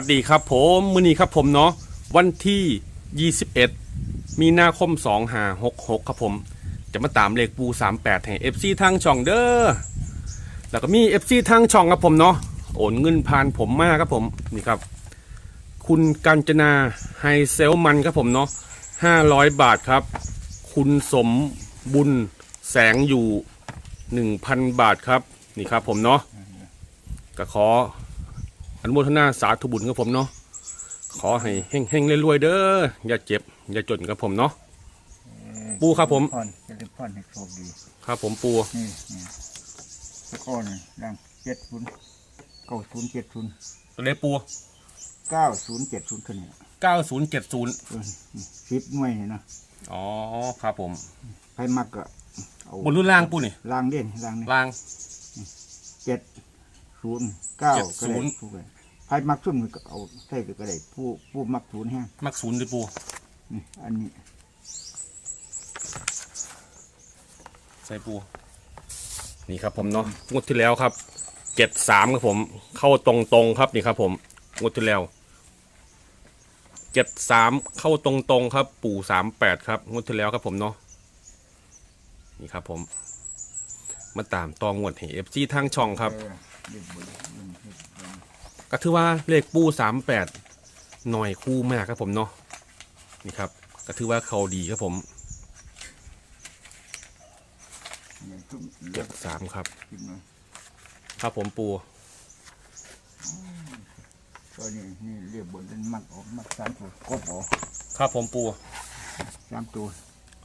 สวัสดีครับผมมือนี้ครับผมเนาะวันที่ 21 มีนาคม 2566 ครับผม จะมาตามเลขปู 38ให้ FC ทางช่องเด้อแล้วก็มี FC ทางช่องครับผมเนาะโอนเงินผ่านผมมาครับผมนี่ครับ คุณกัญจนาไฮเซลมันครับผมเนาะ500 บาทครับ คุณสมบุญแสงอยู่ 1,000 บาทครับ นี่ครับผมเนาะก็ขอ อนุโมทนาสาธุบุญครับผมเนาะขอให้เฮงเฮงๆรวยๆเด้ออย่าเจ็บ อย่าจนครับผมเนาะ ปูครับผมพรจะได้พรให้โชคดี ครับผมปูนี่นี่ตะโกนดังเจ็ดศูนย์เก้าศูนย์เจ็ดศูนย์ตัวเลขปูเก้าศูนย์เจ็ดศูนย์ขึ้นเนี่ย9070เออนี่สิบหน่วยนี่นะอ๋อครับผม ใครมักก็เอาบนรุ่นล่างปูนี่ล่างเด่นล่างนี่ล่างเจ็ด ศูนย์เก้าเจ็ดก็ศูได้นย์ผู้ใดใครมักซุ่มก็เอาใส่ก็ได้ผู้ผู้มักศูนย์แห้งมักศูนย์ด้วยปูนี่อันนี้ใส่ปูนี่ครับผมเนาะงวดที่แล้วครับ73ครับผม เข้าตรงๆครับนี่ครับ ผมงวดที่แล้ว73เข้าตรงๆครับ ปู่38ครับงวดที่แล้วครับผมเนาะนี่ครับผม มาตามตองวดให้ FC ทางช่องครับ เออเรียกบุญเรียกบุญก็ถือว่าเลขปูสามแปดหน่อยคู่มากครับผมเนาะนี่ครับก็ถือว่าเขาดีครับผมนี่ซุ่มเจ็ดสามครับกินเลยครับผมปูตัวนี้นี่เรียกบุญเป็นมักออกมักสามตัวกบออกครับผมปูสามตัว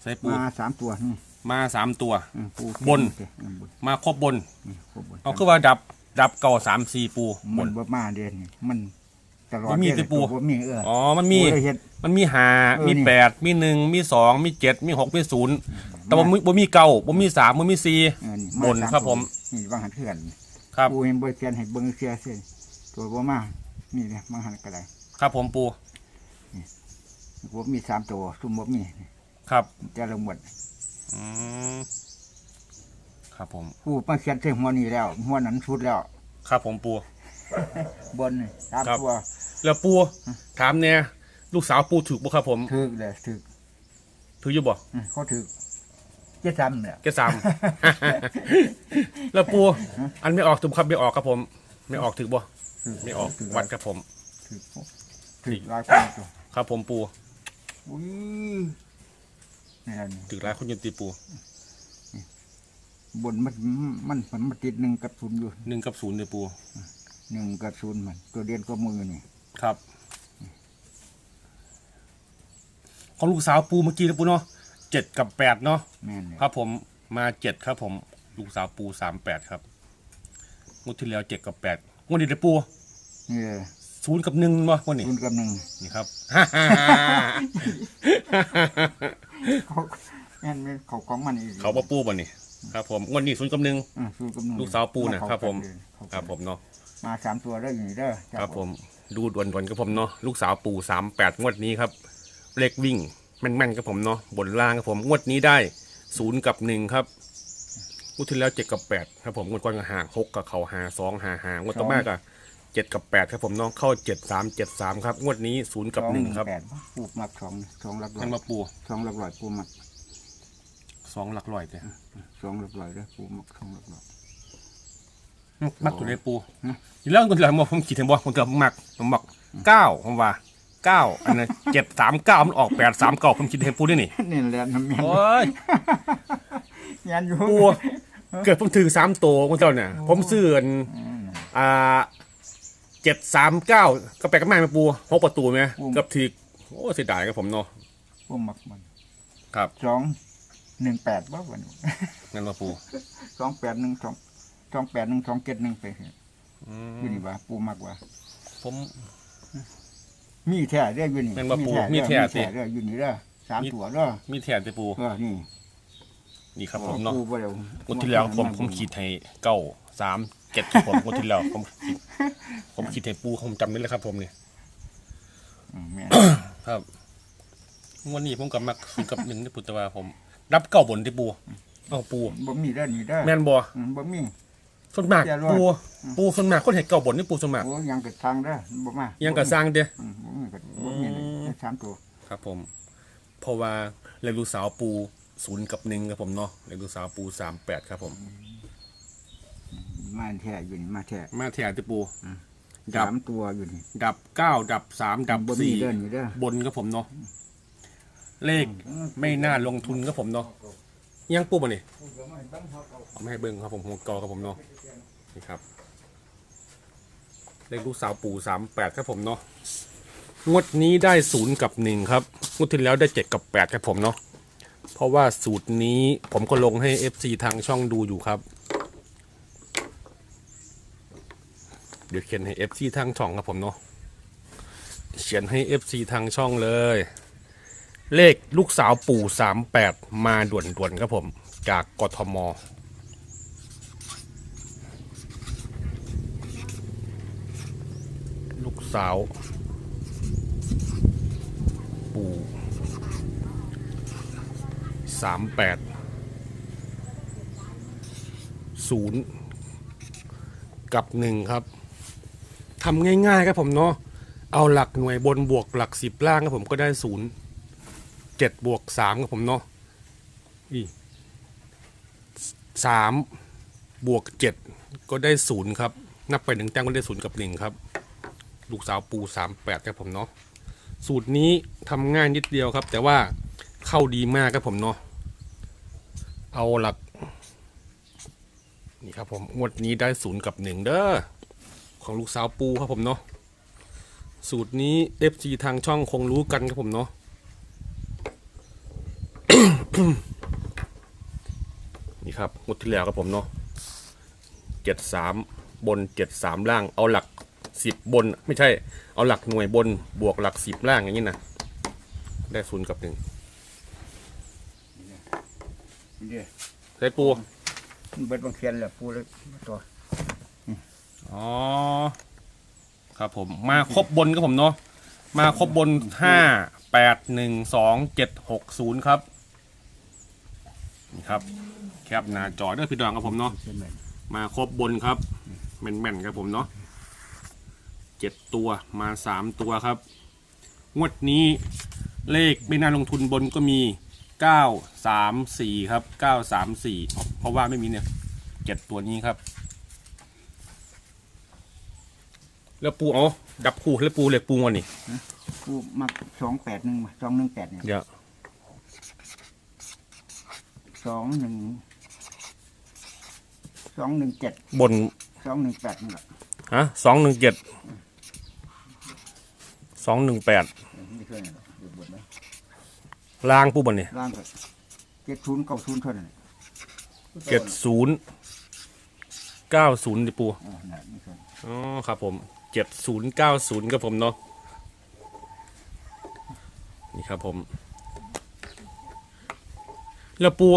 ใส่ปูมาสามตัวนี่มาสามตัว อืมปูบน อืมบนมาครบบนนี่ครบบนเอาคือว่าดับ ดับเก่าสามสี่ปูบมันน บ่มาเดือนนี่มันตลอดบ่มีเดือนแต่ปูบ่มีเอออ๋อ มันมีปูได้เฮ็ด มันมีหาเออมีนี่ แปดมีหนึ่งมีสองมีเจ็ดมีหกมีศูนย์แต่ว่าบ่มีเก้าบ่มีสามบ่มีสี่ เออนี่บนมาสาครับผมตัวนี่บางหันเถื่อนครับ ปูเห็นบ่เขียนให้เบิ่งเสียเส้นตัวบ่มานี่เนี่ยบางหันก็ได้ครับผมปู บ่มีสามตัวซุ่มบ่มีครับแต่ละหมดอืม ครับผมปูมาเขียนใส่หัวนี่แล้วหัวนั้นสุดแล้วครับผมปู บนนี่สามครับ ตัวแล้วปูถามเนี่ยลูกสาวปูถูกบ่ครับผม ถึกเลยถึกถืออยู่บ่อืมเขาถึกเจ็ดซ้ำเนี่ย แกสาม แล้วปูอันไม่ออกถูกครับไม่ออกครับผม ไม่ออกถือบ่ถึกไม่ออกถึกวัดครับผม ถึกถึกหลายคนตัวครับผมปูอุ้ยนี่แหละนี่ถือร้ายคนยนตีปู บนมันมันมันมาติดหนึ่งกับศูนย์อยู่หนึ่งกับศูนย์เลยปูหนึ่งกับศูนย์มันตัวเดียนก็มือนี่ครับของลูกสาวปูเมื่อกี้นะปูเนาะเจ็ดกับแปดเนาะแม่นเลยครับผมมาเจ็ดครับผม ลูกสาวปูสามแปดครับงวดที่แล้วเจ็ดกับแปดงวดนี้เดี๋ยวปูนี่เลยศูนย์กับหนึ่งวะงวดนี้ศูนย์กับหนึ่งนี่ครับ เขาแม่นเป็นเขาของมันอีกเขาปปูบ่นี่ ครับผมงวดนี้ศูนย์กับหนึ่งอืมศูนย์กับหนึ่งลูกสาวปูน่ะครับผมเขาครับผมเนาะมาสามตัวได้อยู่นี่เด้อเจ้าครับผมดูด่วนๆกับผมเนาะลูกสาวปู่สามแปดงวดนี้ครับเลขวิ่งแม่นๆกับผมเนาะบนล่างครับผมงวดนี้ได้ศูนย์กับหนึ่งครับงวดที่แล้วเจ็ดกับแปดครับผมงวดก่อนก็หาหกกับเขาหาสองหาหางวดต่อมาก็เจ็ดกับแปดครับผมเนาะเข้าเจ็ดสามเจ็ดสามครับงวดนี้ศูนย์กับหนึ่งครับสอแปดปูมักสองสองหลักร้อนั่ยนมาปูสองหลักร้อยปูมัก สองหลักร้อยเจ้สองหลักร้อยเด้อปูมักสองหลักร้อยมักตัวเลขปูฮะอีกเรื่องตัวเดียวผมผมคิดถึงบ่ผมจะมักผมมักเก้าผมว่าเก้าอันนั้นเจ็ดสามเก้ามันออกแปดสามเก้าผมคิดเห็นปูด้วยนี่นี่แหละน้ำแม่นโอ้ยแม่นอยู่ปูเกิดผมถือสามตัวของเจ้าเนี่ยผมซื้ออันอืมอ่าเจ็ดสามเก้าก็ไปก็ไม่มาปูหกประตูไหมปูกับทีโอ้เสียดายครับผมเนาะปูมักมันครับสอง หนึ่งแปดบ่วันนั่นมาปูสองแปดหนึ่งสองสองแปดหนึ่งสองเจ็ดหนึ่งไปอือยู่มนี่ว่าปูมักว่า ผม มีแท้เด้ออยู่นี่แม่นบ่ปู่มีแท้มีแท้สิเด้ออยู่นี่เด้อสามตัวเด้อมีแถนไปปูเออนี่นี่ครับผมเนาะปูบ่ได้งวดที่แล้วผมผมคิดให้เก้าสามเจ็ดครับผมงวดที่แล้วผมคิดผมคิดให้ปูผมจำได้เลยครับ ผมเนี่ยอืมแม่นครับงวดนี้ผมกับมักศูนย์กับหนึ่งที่ปุตตะวาผม รับเก้าบนที่ปูเอาปู บ่มีเด้อนี่เด้อแม่นบ่อืมบ่มี ส่วนมากเสียรอดปูปูส่วนมากคนเห็ดเก่าบนนี่ปูส่วนมาก โอ้ยังกระทางเด้อบ่มายังกระสร้างเด้อ อืมบ่มีก็บ่มีเลยอืมแค่สามตัวครับผม เพราะว่าเลขลูกสาวปูศูนย์กับหนึ่งครับผมเนาะเลขลูกสาวปูสามแปดครับผม มาแท้อยู่นี่มาแท้มาเทียที่ปู ดับ สามตัวอยู่นี่ ดับเก้าดับสามดับบ่มีสี่เดินอยู่เด้อ บนครับผมเนาะ เลขไม่น่าลงทุนครับผมเนาะยังปูมาเนี่ยเอาไม่ให้เบิ้งครับผมหัวกอครับผมเนาะนี่ครับ เลขลูกสาวปู่สามแปดครับผมเนาะงวดนี้ได้ศูนย์กับหนึ่งครับงวดที่แล้วได้เจ็ดกับแปดครับผมเนาะเพราะว่าสูตรนี้ผมก็ลงให้ FC ทางช่องดูอยู่ครับ เดี๋ยวเขียนให้ FC ทางช่องครับผมเนาะเขียนให้ FC ทางช่องเลย เลขลูกสาวปู่สามแปดมาด่วนๆครับผม จากกทม ลูกสาว ปู่สามแปดศูนย์กับหนึ่งครับทำง่ายๆครับผมเนาะเอาหลักหน่วยบนบวกหลักสิบล่างครับผมก็ได้ศูนย์ เจ็ดบวกสามครับผมเนาะอีสามบวกเจ็ดก็ได้ศูนย์ครับ นับไปหนึ่งแต้มก็ได้ศูนย์กับหนึ่งครับ ลูกสาวปูสามแปดครับผมเนาะ สูตรนี้ทำง่ายนิดเดียวครับ แต่ว่าเข้าดีมากครับผมเนาะ เอาหลัก นี่ครับผมงวดนี้ได้ศูนย์กับหนึ่งเด้อ ของลูกสาวปูครับผมเนาะ สูตรนี้ FG ทางช่องคงรู้กันครับผมเนาะ นี่ครับงวดที่แล้วครับผมเนาะเจ็ดสามบนเจ็ดสามล่าง เอาหลักสิบบน ไม่ใช่ เอาหลักหน่วยบนบวกหลักสิบล่างอย่างนี้นะได้ศูนย์กับหนึ่งนี่เด้อใช้ปูมันเบิดบางเขียนแหละปูเลยตัวอ๋อ ครับผมมาครบบนครับผมเนาะมาครบบนห้าแปดหนึ่งสองเจ็ดหกศูนย์ครับ นี่ครับ แคปหน้าจอเด้อพี่ดองครับผมเนาะเขียนไว้มาครบบนครับแม่นๆครับผมเนาะเจ็ดตัวมาสามตัวครับ งวดนี้เลขไม่น่าลงทุนบนก็มีเก้าสามสี่ครับเก้าสามสี่เพราะว่าไม่มีเนี่ยเจ็ดตัวนี้ครับ แล้วปูเอาดับคู่แล้วปูเหล็กปูงอนนี่ปูมักสองแปดหนึ่งสองหนึ่งแปดเนี่ย เดี๋ยว สองหนึ่งสองหนึ่งเจ็ดบนสองหนึ่งแปดนี่แหละฮะสองหนึ่งเจ็ดสองหนึ่งแปดไม่เคยหรอกอยู่บนนะล่างปูบนนี่ล่างก็เจ็ดศูนย์เก้าศูนย์เท่านั้นเจ็ดศูนย์เก้าศูนย์ดิปูอ๋อนั่นไม่เคยอ๋อครับผมเจ็ดศูนย์เก้าศูนย์ครับผมเนาะนี่ครับผม แล้วปู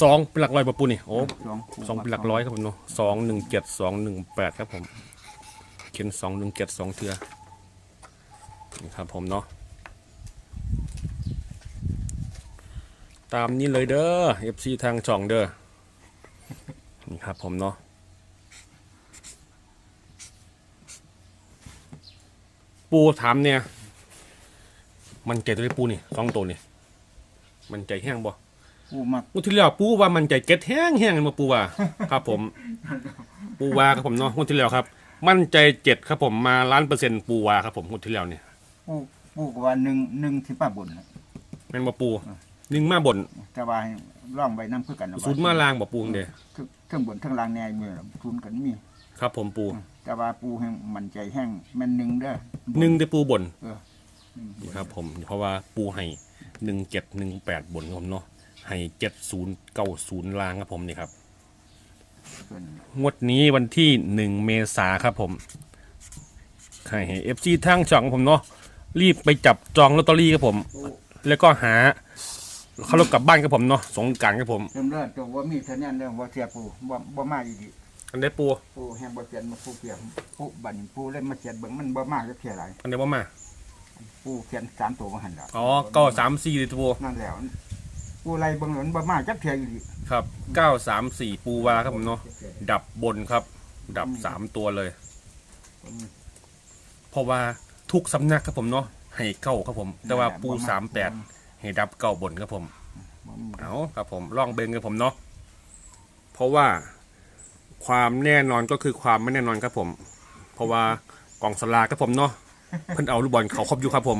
สองเป็นหลักร้อยปะปูนี่โอ้สองสองเป็นหลักร้อยครับผมเนาะสองหนึ่งเจ็ดสองหนึ่งแปดครับผม เขียนสองหนึ่งเจ็ดสองเทือนี่ครับผมเนาะตามนี้เลยเด้อ FC ทางช่องเด้อนี่ครับผมเนาะปูถามเนี่ย มันใจตัวได้ปูนี่สองตัวนี่ มันใจแห้งบ่ปูมัก งวดที่แล้วปูว่ามันใจเก็ตแห้งแห้งมาปูว่า ครับผม ปูว่าครับผมเนาะงวดที่แล้วครับ มั่นใจเจ็ดครับผมมาล้านเปอร์เซ็นต์ปูว่าครับผมงวดที่แล้วเนี่ยปูปูก็ว่าหนึ่งหนึ่งที่ป้าบุญน่ะแม่นบ่ปูหนึ่งมาบนแต่ว่าให้ร่องใบน้ำเพื่อกันนะศูนย์มาลางบ่ปูเด้ทั้งทั้งบนทั้งล่างแนวมีศูนย์กันมี ครับ ผมปูแต่ว่าปูแห้งมันใจแห้งแมันหนึ่งเด้อหนึ่งได้ปูบนเออหนึ่งนี่ครับผม เพราะว่าปูให้ หนึ่งเจ็ดหนึ่งแปดบนครับผมเนาะให้เจ็ดศูนย์เก้าศูนย์ลางครับผมนี่ครับส่วนงวดนี้วันที่หนึ่งเมษาครับผมให้เอฟซีทางช่องผมเนาะรีบไปจับจองลอตเตอรี่ครับผม แล้วก็หาเขารถกลับบ้านครับผมเนาะสงกรารครับผมเริ่มเริ่มตัวว่ามีเท่านั้นเด้อว่าเสียปูบ่บ่มาอีกดิอันได้ปูปูแห้งบ่เปลี่ยนมาปูเปลี่ยนปูบัดนี้ปูเล่นมาเขียนเบิ่งมันบ่มากจะเพียหลายอันได้ว่ามา ปูเขียนสามตัวมาหั่นดอกอ๋อก็สามสี่เลยตัวปูนั่นแล้วปูไรเบางหลนบ่มาจักเทียอยู่ดิครับ934ปูวาครับผมเนาะดับบนครับ ดับสามตัวเลย เพราะว่าทุกสำนักครับผมเนาะให้เก้าครับผม แต่ว่าปูสามแปดให้ดับเก้าบนครับผมบ่มีเอาครับผมลองเบงครับผมเนาะเพราะว่าความแน่นอนก็คือความไม่แน่นอนครับผม เพราะว่ากองสลากครับผมเนาะ เพิ่นเอาลูกบอลเขาครบอยู่ครับผม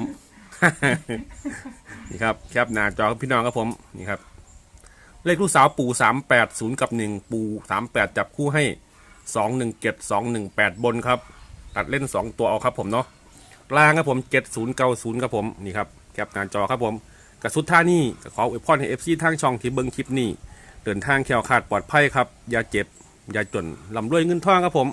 นี่ครับแคปหน้าจอพี่น้องครับผมนี่ครับ เลขลูกสาวปู่สามแปดศูนย์กับหนึ่งปู่สามแปดจับคู่ให้สองหนึ่งเจ็ดสองหนึ่งแปดบนครับ ตัดเล่นสองตัวเอาครับผมเนาะล่างครับผมเจ็ดศูนย์เก้าศูนย์ครับผมนี่ครับแคปหน้าจอครับผมกับสุดท่านี่ก็ขออวยพรให้เอฟซีทางช่องที่เบิ้งคลิปนี้เดินทางแคล้วคลาดปลอดภัยครับอย่าเจ็บอย่าจนลำรวยเงินทองครับผม